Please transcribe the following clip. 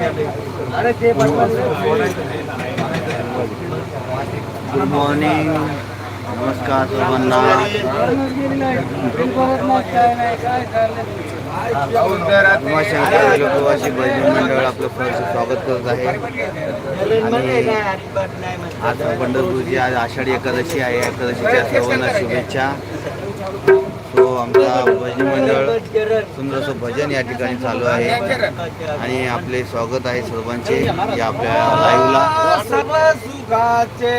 Good morning नमस्कार सर्वांना. उमाशंकर प्रवासी भजनी मंडळ आपलं सहर्ष स्वागत करत आहे. आणि आज पंढरपूरची आज आषाढी एकादशी आहे. एकादशीच्या सर्वांना शुभेच्छा. आमचा भजनी मंडळ सुंदर असं भजन या ठिकाणी चालू आहे. आणि आपले स्वागत आहे सर्वांचे या आपल्या लाईव्हला सर्व सुखाचे